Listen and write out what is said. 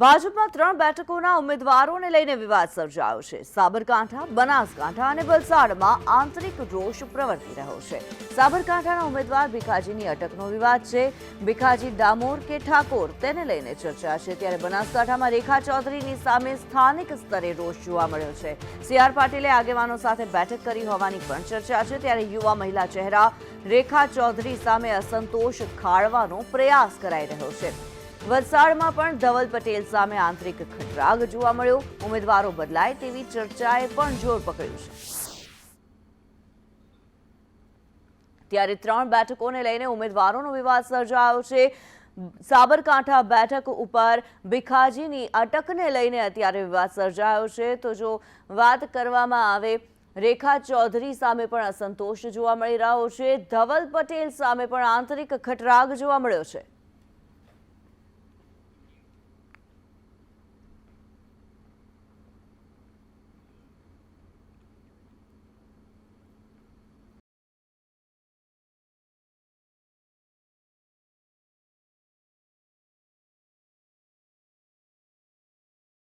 ભાજપમાં ત્રણ બેઠકોના ઉમેદવારોને લઈને વિવાદ સર્જાયો છે. સાબરકાંઠા, બનાસકાંઠા અને વલસાડમાં આંતરિક રોષ પ્રવર્તી રહ્યો છે. સાબરકાંઠાના ઉમેદવાર ભીખાજીની અટકનો વિવાદ છે. ભીખાજી ડામોર કે ઠાકોર તેને લઈને ચર્ચા છે. ત્યારે બનાસકાંઠામાં રેખા ચૌધરીની સામે સ્થાનિક સ્તરે રોષ જોવા મળ્યો છે. સી આર પાટીલે આગેવાનો સાથે બેઠક કરી હોવાની પણ ચર્ચા છે. ત્યારે યુવા મહિલા ચહેરા રેખા ચૌધરી સામે અસંતોષ ખાળવાનો પ્રયાસ કરાઈ રહ્યો છે. વલસાડમાં પણ ધવલ પટેલ સામે આંતરિક ખટરાગ જોવા મળ્યો. ઉમેદવારો બદલાય તેવી ચર્ચાએ પણ જોર પકડ્યું છે. ત્યારે ત્રણ બેઠકોને લઈને ઉમેદવારોનો વિવાદ સર્જાયો છે. સાબરકાંઠા બેઠક ઉપર ભીખાજીની અટકને લઈને અત્યારે વિવાદ સર્જાયો છે. તો જો વાત કરવામાં આવે, રેખા ચૌધરી સામે પણ અસંતોષ જોવા મળી રહ્યો છે. ધવલ પટેલ સામે પણ આંતરિક ખટરાગ જોવા મળ્યો છે.